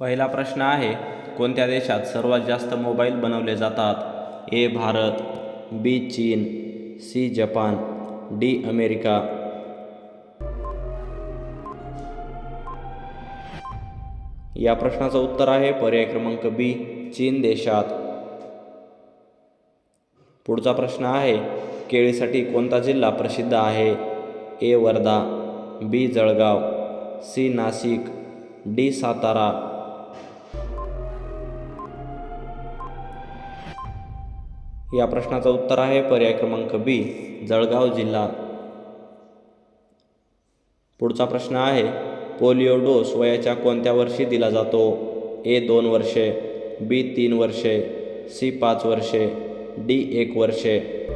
पहिला प्रश्न आहे कोणत्या देशात सर्वात जास्त मोबाईल बनवले जातात? ए भारत बी चीन सी जपान डी अमेरिका. या प्रश्नाचं उत्तर आहे पर्याय क्रमांक बी चीन देशात. पुढचा प्रश्न आहे केळीसाठी कोणता जिल्हा प्रसिद्ध आहे? A Wardha B Jalgaon C Nashik D Satara. या प्रश्नाचं उत्तर आहे. पर्याय क्रमांक बी जळगाव जिल्हा. पुढचा प्रश्न आहे पोलिओ डोस वयाच्या कोणत्या वर्षी दिला जातो? ए दोन वर्षे बी तीन वर्षे सी पाच वर्षे डी एक वर्षे.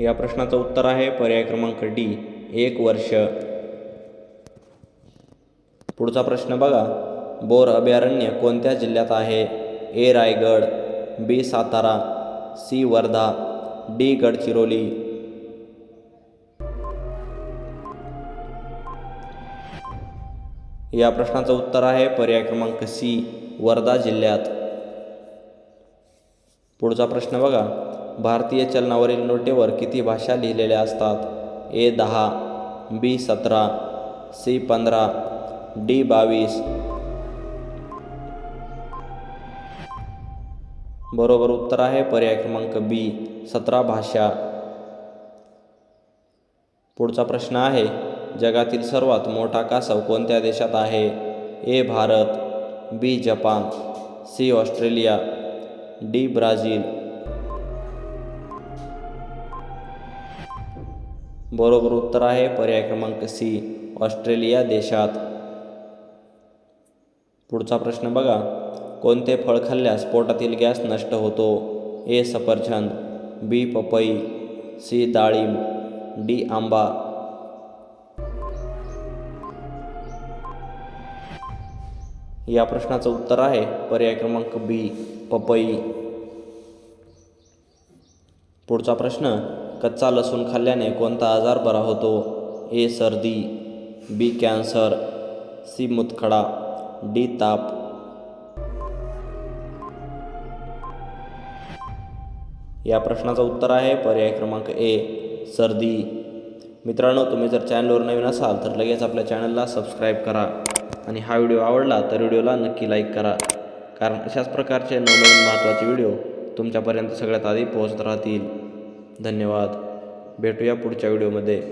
या प्रश्नाचं उत्तर आहे पर्याय क्रमांक डी एक वर्ष. पुढचा प्रश्न बघा बोर अभयारण्य कोणत्या जिल्ह्यात आहे? A Raigad B Satara C Wardha D Gadchiroli. या प्रश्नाचं उत्तर आहे पर्याय क्रमांक सी वर्धा जिल्ह्यात. पुढचा प्रश्न बघा. भारतीय चलनावरील नोटेवर किती भाषा लिहिलेल्या असतात? ए दहा बी सतरा सी पंधरा डी बावीस बरोबर उत्तर आहे. पर्याय क्रमांक बी सतरा भाषा. पुढचा प्रश्न आहे जगातील सर्वात मोठा कासव कोणत्या देशात आहे? A Bharat B Japan C Australia D Brazil. बरोबर उत्तर आहे. पर्याय क्रमांक सी ऑस्ट्रेलिया देशात. पुढचा प्रश्न बघा. कोणते फळ खाल्ल्यास पोटातील गॅस नष्ट होतो? ए. सफरचंद बी. पपई सी. डाळिंब डी. आंबा. या प्रश्नाचं उत्तर आहे पर्याय क्रमांक बी पपई. पुढचा प्रश्न कच्चा लसूण खाल्ल्याने कोणता आजार बरा होतो? ए. सर्दी बी. Cancer C. मुतखडा डी. ताप. या प्रश्नाचं उत्तर आहे. पर्याय क्रमांक ए सर्दी. मित्रांनो तुम्ही जर चॅनलवर नवीन असाल तर लगेच आपल्या चॅनलला सबस्क्राईब करा. आणि हा व्हिडिओ आवडला तर व्हिडिओला नक्की लाईक करा. कारण अशाच प्रकारचे नवनवीन महत्त्वाचे व्हिडिओ तुमच्यापर्यंत सगळ्यात आधी पोहोचत राहतील. धन्यवाद. भेटूया पुढच्या व्हिडिओमध्ये.